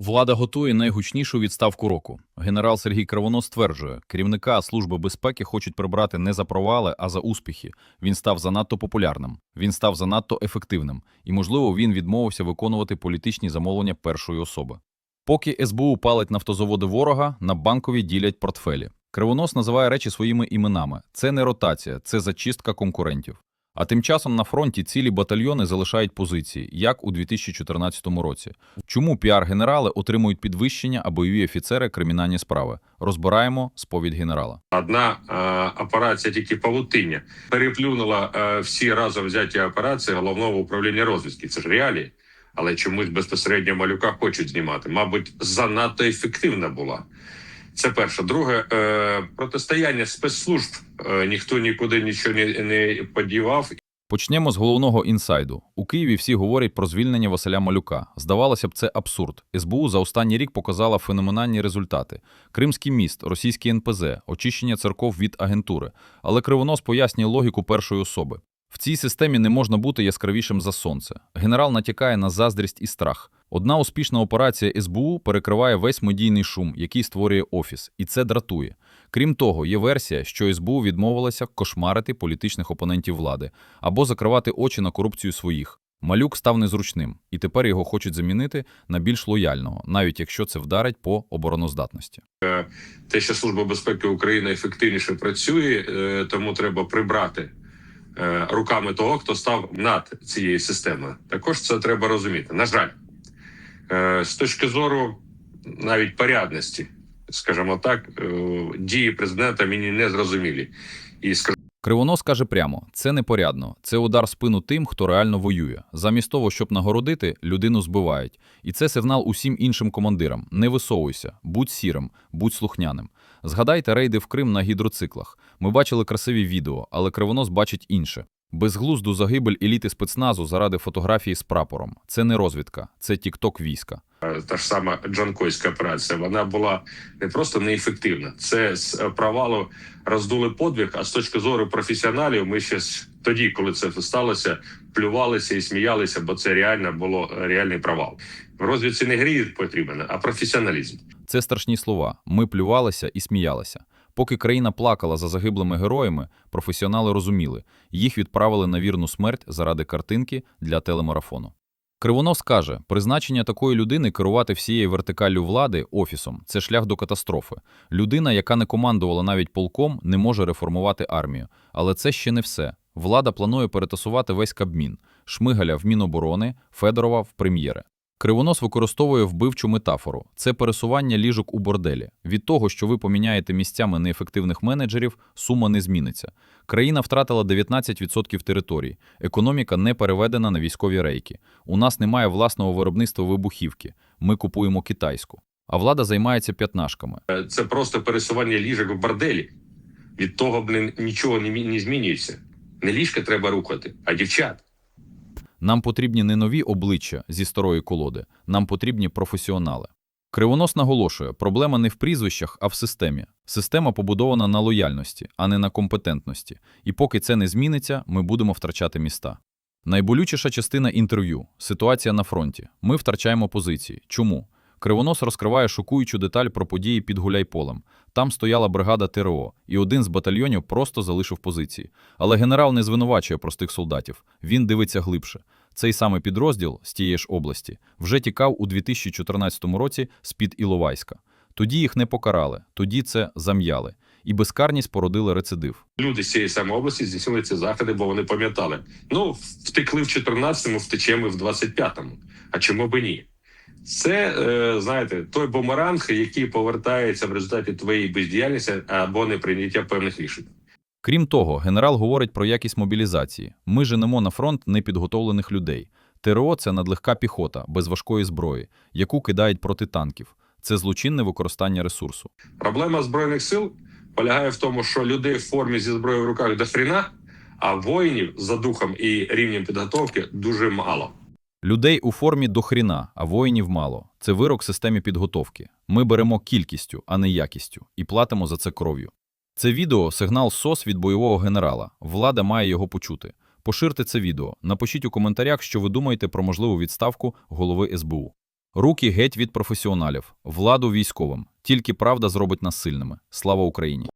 Влада готує найгучнішу відставку року. Генерал Сергій Кривонос стверджує, керівника Служби безпеки хочуть прибрати не за провали, а за успіхи. Він став занадто популярним, він став занадто ефективним, і, можливо, він відмовився виконувати політичні замовлення першої особи. Поки СБУ палить нафтозаводи ворога, на банкові ділять портфелі. Кривонос називає речі своїми іменами. Це не ротація, це зачистка конкурентів. А тим часом на фронті цілі батальйони залишають позиції, як у 2014 році. Чому піар-генерали отримують підвищення, а бойові офіцери кримінальні справи? Розбираємо сповідь генерала. Одна е, операція тільки павутиння переплюнула е, всі разом взяті операції головного управління розвідки. Це ж реалії, але чомусь безпосередньо малюка хочуть знімати. Мабуть, занадто ефективна була. Це перше. Друге, е, протистояння спецслужб е, ніхто нікуди нічого не, не подівав. Почнемо з головного інсайду. У Києві всі говорять про звільнення Василя Малюка. Здавалося б, це абсурд. СБУ за останній рік показала феноменальні результати: Кримський міст, російський НПЗ, очищення церков від агентури. Але Кривонос пояснює логіку першої особи. В цій системі не можна бути яскравішим за сонце. Генерал натякає на заздрість і страх. Одна успішна операція СБУ перекриває весь медійний шум, який створює офіс, і це дратує. Крім того, є версія, що СБУ відмовилася кошмарити політичних опонентів влади або закривати очі на корупцію своїх. Малюк став незручним, і тепер його хочуть замінити на більш лояльного, навіть якщо це вдарить по обороноздатності. Те, що Служба безпеки України ефективніше працює, е, тому треба прибрати е, руками того, хто став над цією системою. Також це треба розуміти. На жаль, е, з точки зору навіть порядності, скажімо так, е, дії президента мені не зрозумілі. І скажу, Кривонос каже прямо: це непорядно, це удар спину тим, хто реально воює. Замість того, щоб нагородити, людину збивають. І це сигнал усім іншим командирам: не висовуйся, будь сірим, будь слухняним. Згадайте рейди в Крим на гідроциклах. Ми бачили красиві відео, але Кривонос бачить інше. Безглузду загибель еліти спецназу заради фотографії з прапором. Це не розвідка, це тікток війська. е, та ж сама Джанкойська операція, вона була не просто неефективна. Це з е, провалу роздули подвиг. А з точки зору професіоналів, ми ще тоді, коли це сталося, плювалися і сміялися, бо це реально було е, реальний провал. В розвідці не грі потрібен, а професіоналізм. Це страшні слова. Ми плювалися і сміялися. Поки країна плакала за загиблими героями, професіонали розуміли, їх відправили на вірну смерть заради картинки для телемарафону. Кривонос каже, призначення такої людини керувати всією вертикаллю влади офісом це шлях до катастрофи. Людина, яка не командувала навіть полком, не може реформувати армію. Але це ще не все. Влада планує перетасувати весь Кабмін: Шмигаля в Міноборони, Федорова в прем'єри. Кривонос використовує вбивчу метафору це пересування ліжок у борделі. Від того, що ви поміняєте місцями неефективних менеджерів, сума не зміниться. Країна втратила 19% територій, економіка не переведена на військові рейки. У нас немає власного виробництва вибухівки. Ми купуємо китайську. А влада займається п'ятнашками. Е, Це просто пересування ліжок в борделі. Від того блин, нічого не змінюється. Не ліжка треба рухати, а дівчат. Нам потрібні не нові обличчя зі старої колоди, нам потрібні професіонали. Кривонос наголошує, проблема не в прізвищах, а в системі. Система побудована на лояльності, а не на компетентності. І поки це не зміниться, ми будемо втрачати міста. Найболючіша частина інтерв'ю ситуація на фронті. Ми втрачаємо позиції. Чому? Кривонос розкриває шокуючу деталь про події під Гуляйполем. Там стояла бригада ТРО, і один з батальйонів просто залишив позиції. Але генерал не звинувачує простих солдатів. Він дивиться глибше. Цей самий підрозділ з тієї ж області вже тікав у 2014 році з-під Іловайська. Тоді їх не покарали, тоді це зам'яли. І безкарність породила рецидив. Люди з цієї самої області здійснили ці заходи, бо вони пам'ятали. Ну, втекли в 14-му, втечемо в 25-му. А чому би ні? Це, е, знаєте, той бумеранг, який повертається в результаті твоєї бездіяльності або неприйняття певних рішень. Крім того, генерал говорить про якість мобілізації. Ми женемо на фронт непідготовлених людей. ТРО – це надлегка піхота, без важкої зброї, яку кидають проти танків. Це злочинне використання ресурсу. Проблема збройних сил полягає в тому, що людей в формі зі зброєю в руках до хріна, а воїнів за духом і рівнем підготовки дуже мало. Людей у формі до хріна, а воїнів мало. Це вирок системі підготовки. Ми беремо кількістю, а не якістю, і платимо за це кров'ю. Це відео – сигнал СОС від бойового генерала. Влада має його почути. Поширте це відео. Напишіть у коментарях, що ви думаєте про можливу відставку голови СБУ. Руки геть від професіоналів, владу військовим. Тільки правда зробить нас сильними. Слава Україні!